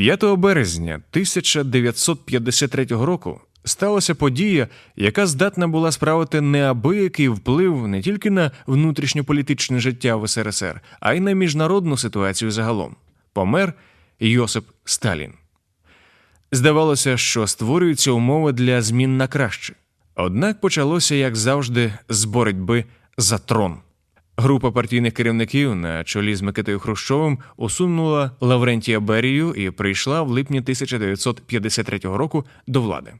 5 березня 1953 року сталася подія, яка здатна була справити неабиякий вплив не тільки на внутрішньополітичне життя в СРСР, а й на міжнародну ситуацію загалом. Помер Йосип Сталін. Здавалося, що створюються умови для змін на краще. Однак почалося, як завжди, з боротьби за трон. Група партійних керівників на чолі з Микитою Хрущовим усунула Лаврентія Берію і прийшла в липні 1953 року до влади.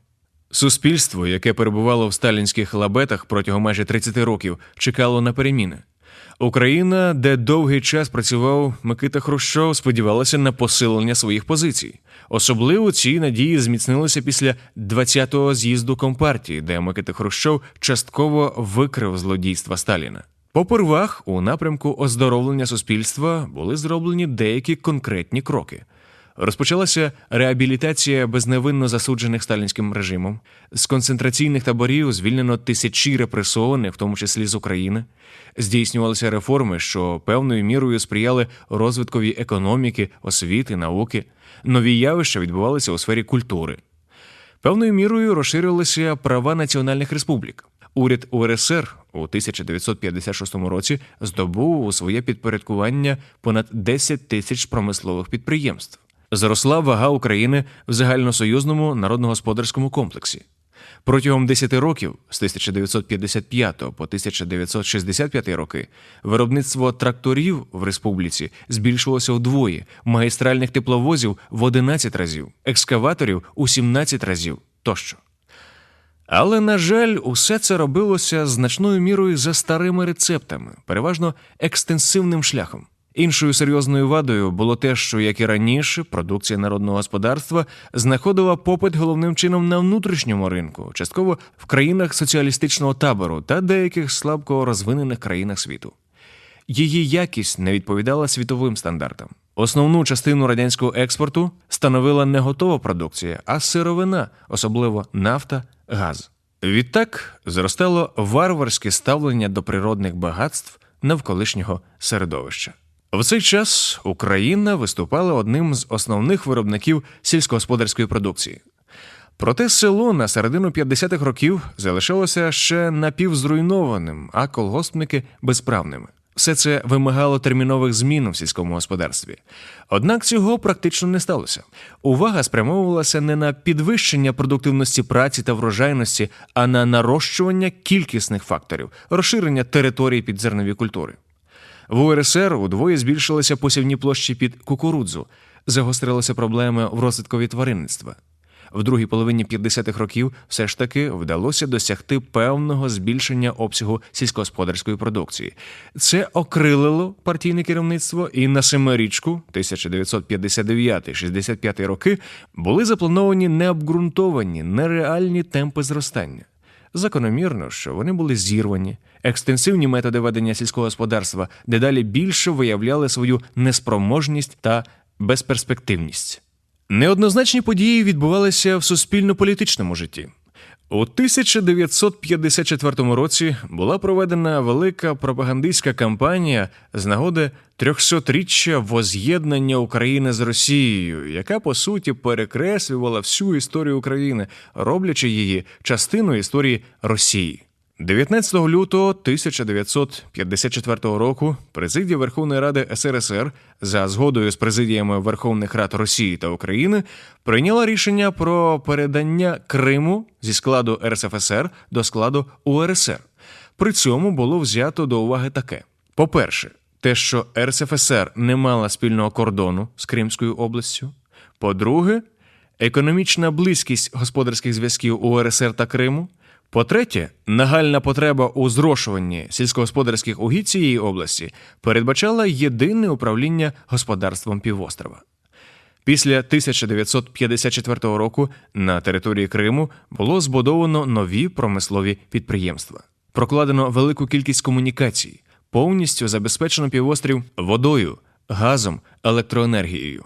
Суспільство, яке перебувало в сталінських лабетах протягом майже 30 років, чекало на переміни. Україна, де довгий час працював Микита Хрущов, сподівалася на посилення своїх позицій. Особливо ці надії зміцнилися після 20-го з'їзду Компартії, де Микита Хрущов частково викрив злодійства Сталіна. Попервах, у напрямку оздоровлення суспільства були зроблені деякі конкретні кроки. Розпочалася реабілітація безневинно засуджених сталінським режимом. З концентраційних таборів звільнено тисячі репресованих, в тому числі з України. Здійснювалися реформи, що певною мірою сприяли розвиткові економіки, освіти, науки. Нові явища відбувалися у сфері культури. Певною мірою розширилися права національних республік. Уряд УРСР у 1956 році здобув у своє підпорядкування понад 10 тисяч промислових підприємств. Зросла вага України в загальносоюзному народно-господарському комплексі. Протягом 10 років з 1955 по 1965 роки виробництво тракторів в республіці збільшилося вдвоє, магістральних тепловозів в 11 разів, екскаваторів у 17 разів тощо. Але, на жаль, усе це робилося значною мірою за старими рецептами, переважно екстенсивним шляхом. Іншою серйозною вадою було те, що, як і раніше, продукція народного господарства знаходила попит головним чином на внутрішньому ринку, частково в країнах соціалістичного табору та деяких слабко розвинених країнах світу. Її якість не відповідала світовим стандартам. Основну частину радянського експорту становила не готова продукція, а сировина, особливо нафта, газ. Відтак зростало варварське ставлення до природних багатств навколишнього середовища. В цей час Україна виступала одним з основних виробників сільськогосподарської продукції. Проте село на середину 50-х років залишалося ще напівзруйнованим, а колгоспники безправними. Все це вимагало термінових змін в сільському господарстві. Однак цього практично не сталося. Увага спрямовувалася не на підвищення продуктивності праці та врожайності, а на нарощування кількісних факторів, розширення територій під зернові культури. В УРСР удвоє збільшилися посівні площі під кукурудзу, загострилися проблеми в розвиткові тваринництва. В другій половині 50-х років все ж таки вдалося досягти певного збільшення обсягу сільськогосподарської продукції. Це окрилило партійне керівництво, і на семирічку 1959-65 роки були заплановані необґрунтовані, нереальні темпи зростання. Закономірно, що вони були зірвані. Екстенсивні методи ведення сільського господарства дедалі більше виявляли свою неспроможність та безперспективність. Неоднозначні події відбувалися в суспільно-політичному житті. У 1954 році була проведена велика пропагандистська кампанія з нагоди 300-річчя воз'єднання України з Росією, яка по суті перекреслювала всю історію України, роблячи її частиною історії Росії. 19 лютого 1954 року президія Верховної Ради СРСР за згодою з президіями Верховних Рад Росії та України прийняла рішення про передання Криму зі складу РСФСР до складу УРСР. При цьому було взято до уваги таке: по-перше, те, що РСФСР не мала спільного кордону з Кримською областю. По-друге, економічна близькість господарських зв'язків УРСР та Криму. По-третє, нагальна потреба у зрошуванні сільськогосподарських угідь цієї області передбачала єдине управління господарством півострова. Після 1954 року на території Криму було збудовано нові промислові підприємства, прокладено велику кількість комунікацій, повністю забезпечено півострів водою, газом, електроенергією.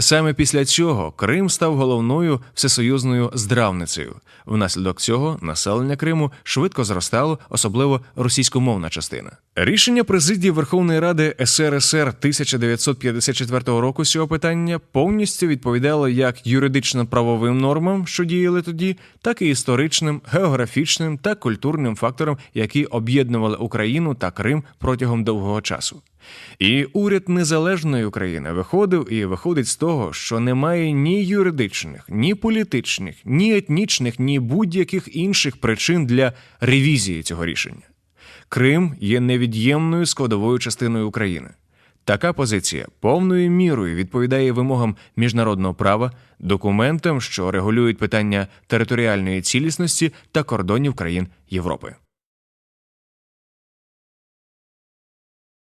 Саме після цього Крим став головною всесоюзною здравницею. Внаслідок цього населення Криму швидко зростало, особливо російськомовна частина. Рішення президії Верховної Ради СРСР 1954 року цього питання повністю відповідало як юридично-правовим нормам, що діяли тоді, так і історичним, географічним та культурним факторам, які об'єднували Україну та Крим протягом довгого часу. І уряд незалежної України виходив і виходить з того, що немає ні юридичних, ні політичних, ні етнічних, ні будь-яких інших причин для ревізії цього рішення. Крим є невід'ємною складовою частиною України. Така позиція повною мірою відповідає вимогам міжнародного права, документам, що регулюють питання територіальної цілісності та кордонів країн Європи.